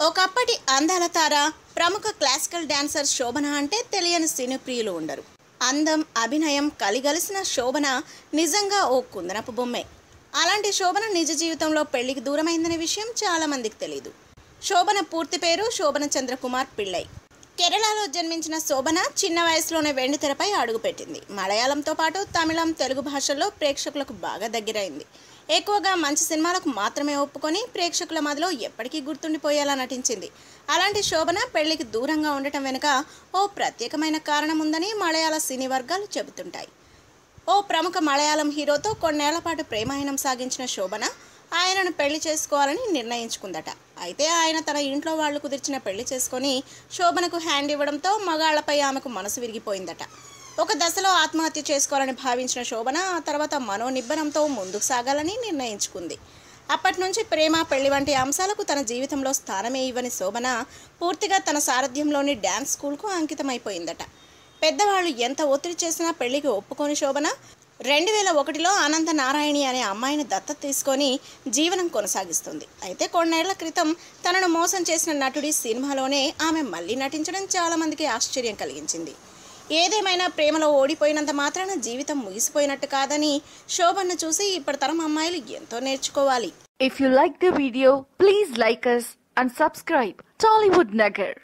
ఒకప్పటి అందాల తార ప్రముఖ క్లాసికల్ డాన్సర్ శోభన అంటే తెలియని సినీ ప్రియులు ఉండరు. అందం అభినయం కలిగలిసిన శోభన నిజంగా ఓ కుందనపు బొమ్మే. అలాంటి శోభన నిజ జీవితంలో పెళ్ళికి దూరమైందనే విషయం చాలా మందికి తెలియదు శోభన పూర్తి పేరు శోభన చంద్రకుమార్ పిళ్ళై. కేరళలో జన్మించిన శోభన చిన్న వయసులోనే వెండితెరపై అడుగుపెట్టింది. మలయాళంతో పాటు తమిళం తెలుగు భాషల్లో ప్రేక్షకులకు బాగా దగ్గరైంది. ఎక్కువగా మంచి సినిమాలకు మాత్రమే ఒప్పుకొని ప్రేక్షకుల మదిలో ఎప్పటికీ గుర్తుండిపోయేలా నటించింది. అలాంటి శోభన పెళ్ళికి దూరంగా ఉండటం వెనుక ఓ ప్రత్యేకమైన కారణం ఉందని మలయాళ సినీ వర్గాలు చెబుతుంటాయి. ఓ ప్రముఖ మలయాళం హీరోతో కొన్నేళ్ళ పాటు ప్రేమాయణం సాగించిన శోభన ఆయనను పెళ్ళి చేసుకోవాలని నిర్ణయించుకుందట. అయితే ఆయన తన ఇంట్లో వాళ్ళు కుదిర్చిన పెళ్ళి చేసుకొని శోభనకు హ్యాండ్ ఇవ్వడంతో మగాళ్ళపై ఆమెకు మనసు విరిగిపోయిందట. ఒక దశలో ఆత్మహత్య చేసుకోవాలని భావించిన శోభన ఆ తర్వాత మనోనిబ్బనంతో ముందుకు సాగాలని నిర్ణయించుకుంది. అప్పటి నుంచి ప్రేమ పెళ్ళి వంటి అంశాలకు తన జీవితంలో స్థానమే ఇవ్వని శోభన పూర్తిగా తన సారథ్యంలోని డ్యాన్స్ స్కూల్కు అంకితమైపోయిందట. పెద్దవాళ్ళు ఎంత ఒత్తిడి చేసినా పెళ్ళికి ఒప్పుకొని శోభన రెండు వేల ఒకటిలో అనంత నారాయణి అనే అమ్మాయిని దత్తత తీసుకొని జీవనం కొనసాగిస్తుంది. అయితే కొన్నేళ్ళ క్రితం తనను మోసం చేసిన నటుడి సినిమాలోనే ఆమె మళ్ళీ నటించడం చాలామందికి ఆశ్చర్యం కలిగించింది. ఏదేమైనా ప్రేమలో ఓడిపోయినంత మాత్రాన జీవితం ముగిసిపోయినట్టు కాదని శోభన్ను చూసి ఇప్పటి తరం అమ్మాయిలు ఎంతో నేర్చుకోవాలి. If you like the video please like us and subscribe Tollywood Nagar